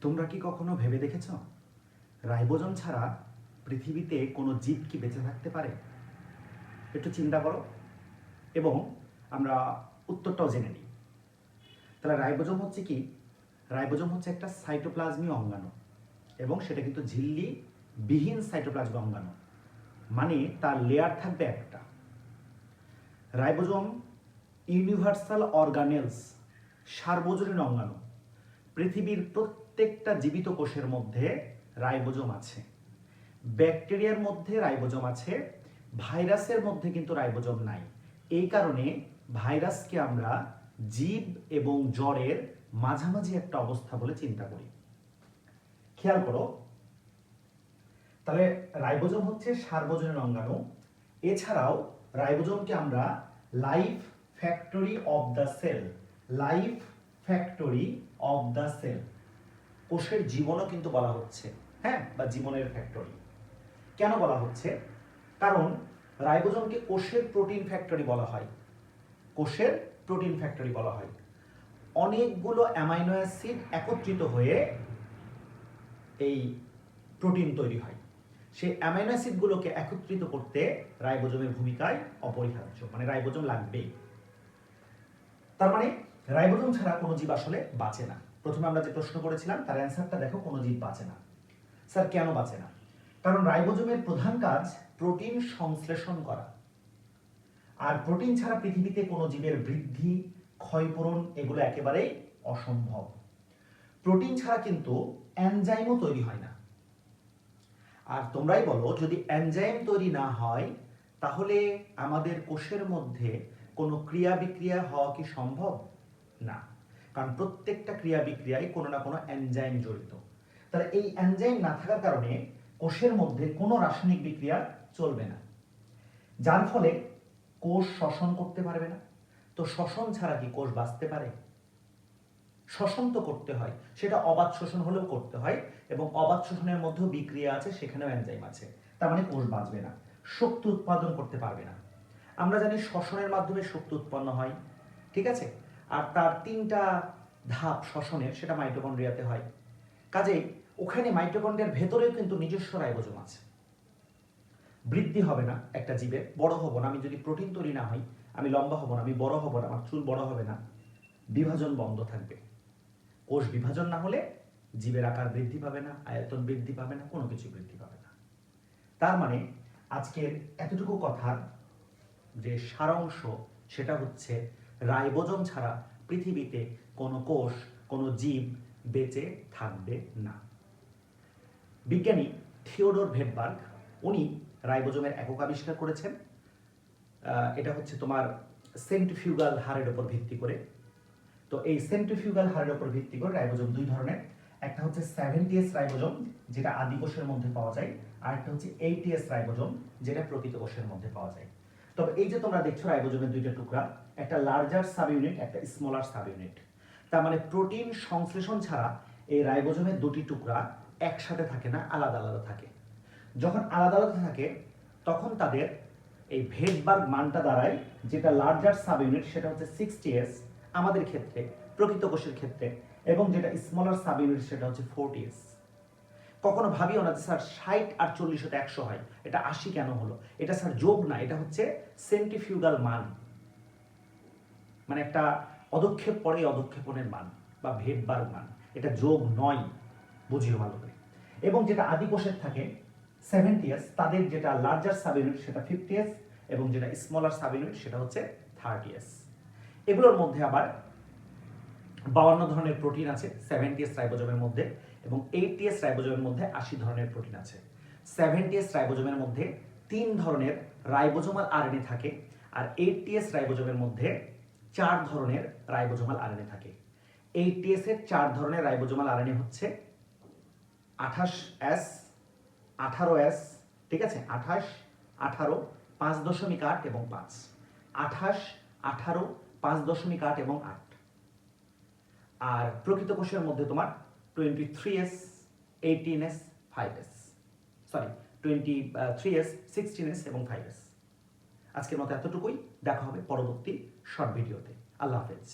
তোমরা কি কখনো ভেবে দেখেছ? রাইবোজোম ছাড়া পৃথিবীতে কোনো জীব কি বেঁচে থাকতে পারে? একটু চিন্তা করো। এবং আমরা উত্তরটাও জেনে নিই। তাহলে রাইবোজোম হচ্ছে কি? রাইবোজোম হচ্ছে একটা সাইটোপ্লাজমীয় অঙ্গাণু এবং সেটা কিন্তু ঝিল্লি বিহীন সাইটোপ্লাজমীয় অঙ্গাণু। মানে তার লেয়ার থাকবে একটা। রাইবোজম ইউনিভার্সাল অর্গানেলস সার্বজনীন অঙ্গাণু। পৃথিবীর প্রত্যেকটা জীবিত কোষের মধ্যে রাইবোজোম আছে। ব্যাকটেরিয়ার মধ্যে রাইবোজোম আছে, ভাইরাসের মধ্যে কিন্তু রাইবোজোম নাই। এই কারণে ভাইরাসকে আমরা জীব এবং জ্বরের মাঝামাঝি একটা অবস্থা বলে চিন্তা করি। খেয়াল করো, তাহলে রাইবোজোম হচ্ছে সার্বজনীন অঙ্গাণু। এছাড়াও রাইবোজোমকে আমরা life factory of the cell life factory of the cell কোষের জীবনও কিন্তু বলা হচ্ছে হ্যাঁ বা জীবনের ফ্যাক্টরি কেন বলা হচ্ছে? কারণ রাইবোজোমকে কোষের প্রোটিন ফ্যাক্টরি বলা হয়। কোষের প্রোটিন ফ্যাক্টরি বলা হয়। অনেকগুলো অ্যামাইনো অ্যাসিড একত্রিত হয়ে এই প্রোটিন তৈরি হয়। সেই অ্যামাইনো অ্যাসিডগুলোকে একত্রিত করতে রাইবোজোমের ভূমিকায় অপরিহার্য মানে রাইবোজোম লাগবেই। তার মানে রাইবোজোম ছাড়া কোনো জীব আসলে বাঁচে না। প্রথমে আমরা যে প্রশ্ন করেছিলাম, তার অ্যান্সারটা দেখো, কোনো জীব বাঁচে না। স্যার, কেন বাঁচে না? কারণ রাইবোজোমের প্রধান কাজ প্রোটিন সংশ্লেষণ করা। আর প্রোটিন ছাড়া পৃথিবীতে কোনো জীবের বৃদ্ধি, ক্ষয়পূরণ, এগুলো একেবারেই অসম্ভব। প্রোটিন ছাড়া কিন্তু এনজাইমও তৈরি হয় না। আর তোমরাই বলো, যদি এনজাইম তৈরি না হয়, তাহলে আমাদের কোষের মধ্যে কোনো ক্রিয়া বিক্রিয়া হওয়া কি সম্ভব? না। কারণ প্রত্যেকটা ক্রিয়া বিক্রিয়ায় কোনো না কোনো এনজাইম জড়িত। তাহলে এই এনজাইম না থাকার কারণে কোষের মধ্যে কোনো রাসায়নিক বিক্রিয়া চলবে না। যার ফলে কোষ শ্বসন করতে পারবে না। তো শ্বসন ছাড়া কি কোষ বাঁচতে পারে? শ্বসন তো করতে হয়। সেটা অবাধ শোষণ হলেও করতে হয় এবং অবাধ শোষণের মধ্যেও বিক্রিয়া আছে, সেখানেও এনজাইম আছে। তার মানে কোষ বাঁচবে না। শক্তি উৎপাদন করতে পারবে না। আমরা জানি শ্বসনের মাধ্যমে শক্তি উৎপন্ন হয়। ঠিক আছে? আর তার তিনটা ধাপ শ্বসনের সেটা মাইটোকন্ড্রিয়াতে হয়। কাজেই ওখানে মাইটোকন্ড্রিয়ার ভেতরেও কিন্তু নিজস্ব রাইবোজোম আছে। বৃদ্ধি হবে না একটা জীবের, বড় হব না। আমি যদি প্রোটিন তৈরি না হই, আমি লম্বা হব না, আমি বড় হব না, আমার চুল বড় হবে না। বিভাজন বন্ধ থাকবে। কোষ বিভাজন না হলে জীবের আকার বৃদ্ধি পাবে না, আয়তন বৃদ্ধি পাবে না, কোনো কিছু বৃদ্ধি পাবে না। তার মানে আজকের এতটুকু কথার যে সারাংশ সেটা হচ্ছে রাইবোজম ছাড়া পৃথিবীতে কোনো কোষ, কোনো জীব বেঁচে থাকবে না। বিজ্ঞানী থিওডোর ভেটবার্গ, উনি রাইবোজোমের একক আবিষ্কার করেছেন। এটা হচ্ছে তোমার সেন্ট্রিফিউগাল হারের উপর ভিত্তি করে। তো এই সেন্ট্রিফিউগাল হারের উপর ভিত্তি করে রাইবোজোম দুই ধরনের, একটা হচ্ছে সেভেন্টিএস রাইবোজোম যেটা আদি কোষের মধ্যে পাওয়া যায়, আর একটা হচ্ছে এইটিএস রাইবোজোম যেটা প্রকৃত কোষের মধ্যে পাওয়া যায়। তবে এই যে তোমরা দেখছ রাইবোজোমের দুইটা টুকরা, একটা লার্জার সাব ইউনিট একটা স্মলার সাব ইউনিট তার মানে প্রোটিন সংশ্লেষণ ছাড়া এই রাইবোজোমের দুটি টুকরা একসাথে থাকে না, আলাদা আলাদা থাকে। যখন আলাদা আলাদা থাকে, তখন তাদের এই ভেটবার্গ মানটা দাঁড়ায়, যেটা লার্জার সাব ইউনিট সেটা হচ্ছে সিক্সটি এস আমাদের ক্ষেত্রে, প্রকৃত কোষের ক্ষেত্রে, এবং যেটা স্মলার সাব ইউনিট সেটা হচ্ছে ফোরটি এস কখনো ভাবিও না যে, স্যার, ষাট আর চল্লিশ হতে একশো হয়। এটা আশি কেন হলো? এটা, স্যার, যোগ না, এটা হচ্ছে সেন্টিফিউগাল মান। মানে একটা অদক্ষেপ পরে অদক্ষেপণের মান বা ভেদবার মান। এটা যোগ নয়, বুঝিও ভালো করে। এবং যেটা আদি কোষের থাকে সেভেন্টি এস তাদের যেটা লার্জার সাব ইউনিট সেটা ফিফটি এস এবং যেটা স্মলার সাব ইউনিট সেটা হচ্ছে থার্টি এস এগুলোর মধ্যে আবার বাউান্ন ধরনের প্রোটিন আছে সেভেন্টি এস রাইবোজোমের মধ্যে। এবং এইটি এস রাইবোজোমের মধ্যে আশি ধরনের প্রোটিন আছে। সেভেন্টি এস রাইবোজোমের মধ্যে তিন ধরনের রাইবোজোমাল আরএনএ থাকে আর এইটি এস রাইবোজোমের মধ্যে চার ধরনের রাইবোজোমাল আরএনএ থাকে। এইটি এস এর চার ধরনের রাইবোজোমাল আরএনএ হচ্ছে আঠাশ এস আঠারো এস ঠিক আছে? আঠাশ, আঠারো, পাঁচ দশমিক আট এবং পাঁচ। আঠাশ, আঠারো, পাঁচ দশমিক আট এবং আট। আর প্রকৃত কোষের মধ্যে তোমার twenty three S eighteen S five S sorry twenty three S sixteen S এবং ফাইভ এস আজকের মতো এতটুকুই। দেখা হবে পরবর্তী শর্ট ভিডিওতে। আল্লাহ হাফেজ।